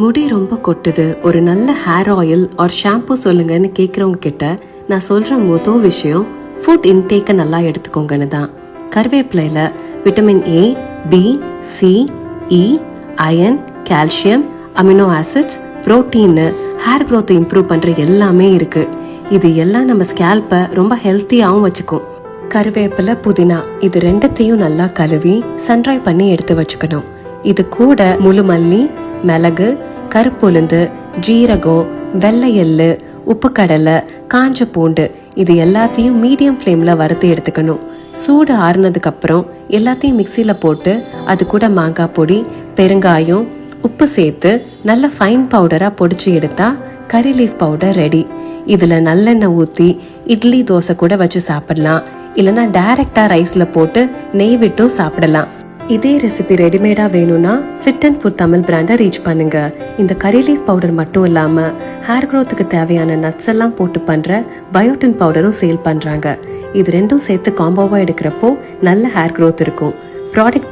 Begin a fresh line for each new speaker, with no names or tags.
முடி ரொம்ப கொட்டுது. ஒரு நல்ல ஹேர் ஆயில் ஆர் ஷாம்பு சொல்லுங்கன்னு கேட்குறவங்க கிட்ட நான் சொல்கிற மொதல் விஷயம் ஃபுட் இன்டேக்கை நல்லா எடுத்துக்கோங்கன்னு தான். கருவேப்பிலையில் vitamin A B C E iron calcium amino acids protein hair க்ரோத்தை improve பண்ணுற எல்லாமே இருக்குது இது எல்லாம் நம்ம ஸ்கேல்பை ரொம்ப ஹெல்த்தியாகவும் வச்சுக்கும். கருவேப்பிலை புதினா இது ரெண்டத்தையும் நல்லா கழுவி சன்ட்ரை பண்ணி எடுத்து வச்சுக்கணும். இது கூட முழு மல்லி மிளகு கருப்புளுந்து ஜீரகம் வெள்ளை எள்ளு உப்பு கடலை காஞ்ச பூண்டு இது எல்லாத்தையும் மீடியம் ஃப்ளேமில் வறுத்து எடுத்துக்கணும். சூடு ஆறுனதுக்கப்புறம் எல்லாத்தையும் மிக்சியில் போட்டு அது கூட மாங்காய் பொடி பெருங்காயம் உப்பு சேர்த்து நல்ல ஃபைன் பவுடராக பொடிச்சு எடுத்தா கறி லீஃப் பவுடர் ரெடி இதில் நல்லெண்ணெய் ஊற்றி இட்லி தோசை கூட வச்சு சாப்பிடலாம். இல்லைன்னா டைரக்டாக ரைஸில் போட்டு நெய் விட்டும் சாப்பிடலாம். இதே ரெசிபி ரெடிமேடா வேணும்னா ஃபிட் அண்ட் ஃபுட் தமிழ் பிராண்டை ரீச் பண்ணுங்க. இந்த கறி லீஃப் பவுடர் மட்டும் இல்லாம ஹேர் க்ரோத்துக்கு தேவையான நட்ஸ் எல்லாம் போட்டு பண்ற பயோட்டின் பவுடரும் சேல் பண்றாங்க. இது ரெண்டும் சேர்த்து காம்போவா எடுக்கிறப்போ நல்ல ஹேர் க்ரோத் இருக்கும். ப்ராடக்ட்